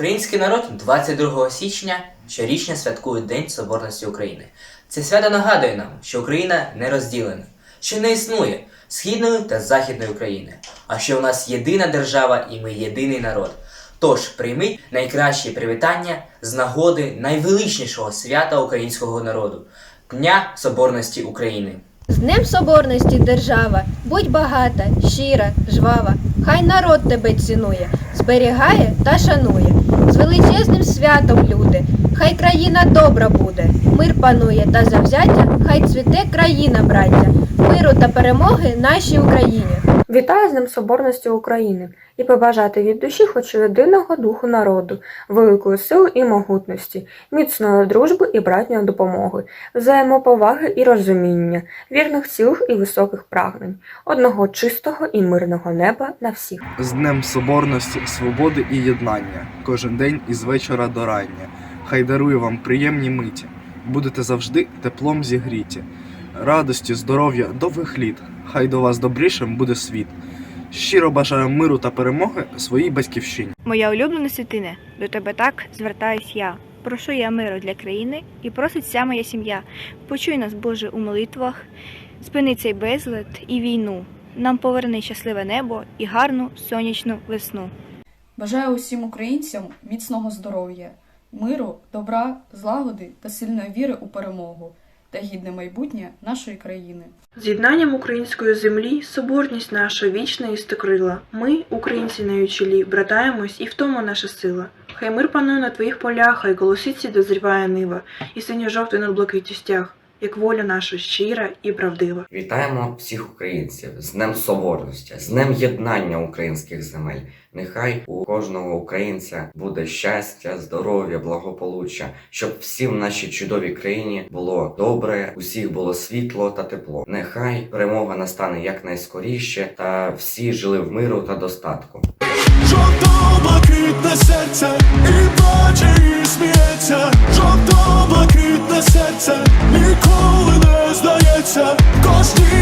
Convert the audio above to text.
Український народ 22 січня щорічно святкує День Соборності України. Це свято нагадує нам, що Україна не розділена, що не існує східної та західної України, а що у нас єдина держава і ми єдиний народ. Тож прийміть найкращі привітання з нагоди найвеличнішого свята українського народу Дня Соборності України. З Днем Соборності держава, будь багата, щира, жвава, хай народ тебе цінує, зберігає та шанує. З величезним святом, люди, хай країна добра буде, мир панує та завзяття, хай цвіте країна, браття, миру та перемоги нашій Україні. Вітаю з Днем Соборності України і побажати від душі хоч єдиного духу народу, великої сили і могутності, міцної дружби і братньої допомоги, взаємоповаги і розуміння, вірних цілих і високих прагнень, одного чистого і мирного неба на всіх. З Днем Соборності, свободи і єднання, кожен день із вечора до рання. Хай дарує вам приємні миті, будете завжди теплом зігріті, радості, здоров'я, довгих літ, хай до вас добрішим буде світ. Щиро бажаю миру та перемоги своїй батьківщині. Моя улюблена святине, до тебе так звертаюсь я. Прошу я миру для країни і просить вся моя сім'я. Почуй нас, Боже, у молитвах, спини цей безлад і війну. Нам поверни щасливе небо і гарну сонячну весну. Бажаю усім українцям міцного здоров'я, миру, добра, злагоди та сильної віри у перемогу та гідне майбутнє нашої країни. З'єднанням української землі соборність наша вічна і стокрила. Ми, українці на чолі, братаємось, і в тому наша сила. Хай мир панує на твоїх полях, хай голосиці дозріває нива, і синьо-жовтий над блакиттю стяг, як воля наша щира і правдива. Вітаємо всіх українців з Днем Соборності, з Днем єднання українських земель. Нехай у кожного українця буде щастя, здоров'я, благополуччя, щоб всім в нашій чудовій країні було добре, усіх було світло та тепло. Нехай перемога настане якнайскоріше, та всі жили в миру та достатку. Жовто-блакитне серце і плаче, в кожній